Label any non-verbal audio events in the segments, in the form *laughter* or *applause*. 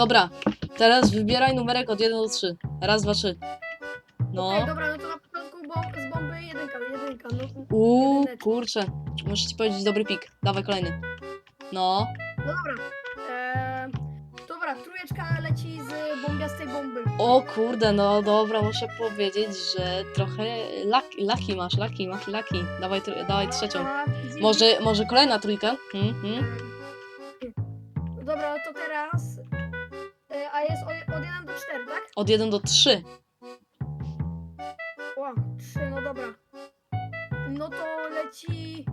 Dobra, teraz wybieraj numerek od 1 do 3. Raz, dwa, trzy. No. Ej, dobra, no to na początku bomb, z bomby jedynka, jedynka. No, Uuu, jedyneczka. kurczę. Muszę ci powiedzieć dobry pik. Dawaj kolejny. No. no dobra. Eee, dobra, trójeczka leci z bombiastej bomby. O kurde, no dobra, muszę powiedzieć, że trochę laki, laki masz, laki, laki, laki. Dawaj, tr- dawaj trzecią. Dobra, easy. Może, może kolejna trójka? Hmm, hmm. No Dobra, no to teraz. E, a jest od, od 1 do 4, tak? Od 1 do 3. O, 3, no dobra. No to leci.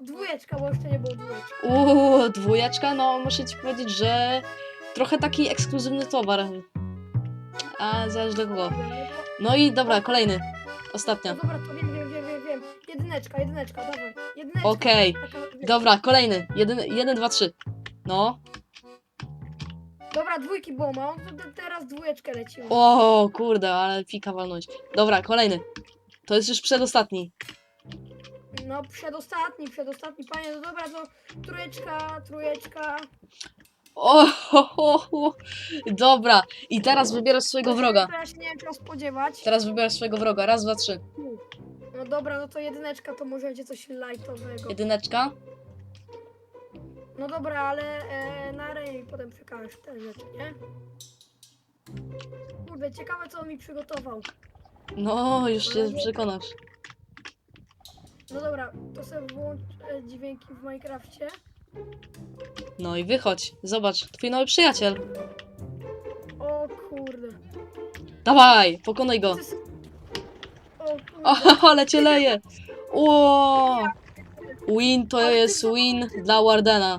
Dwójeczka, bo jeszcze nie było dwójeczki. Uuu, dwójeczka, no muszę ci powiedzieć, że trochę taki ekskluzywny towar. A zależy do kogo. No No i dobra, kolejny. No Ostatnia. dobra, to wiem, wiem, wiem, wiem, wiem. Jedyneczka, jedyneczka, dawaj. Jedyneczka. Okej. taka. Dobra, kolejny. Jeden, jeden, dwa, trzy. No. Dobra, dwójki było mało, to te- teraz dwójeczkę lecimy. O, kurde, ale pika walnąć. Dobra, kolejny. To jest już przedostatni. No, przedostatni, przedostatni, panie, no dobra, to trójeczka, trójeczka. O, ho, ho, ho. Dobra. I teraz wybierasz swojego wroga. To się nie wiem czego spodziewać. Teraz wybierasz swojego wroga. Raz, dwa, trzy. No dobra, no to jedyneczka to może będzie coś lightowego. Jedyneczka. No dobra, ale e, na rej potem przekażesz te rzeczy, nie? Kurde, ciekawe co on mi przygotował. No, już się przekonasz. No dobra, to sobie włącz e, dźwięki w Minecrafcie. No i wychodź. Zobacz, twój nowy przyjaciel. O kurde. Dawaj, pokonaj go. To jest- O kurde. O, *laughs* ale cię leje. O, win to jest win dla Wardena.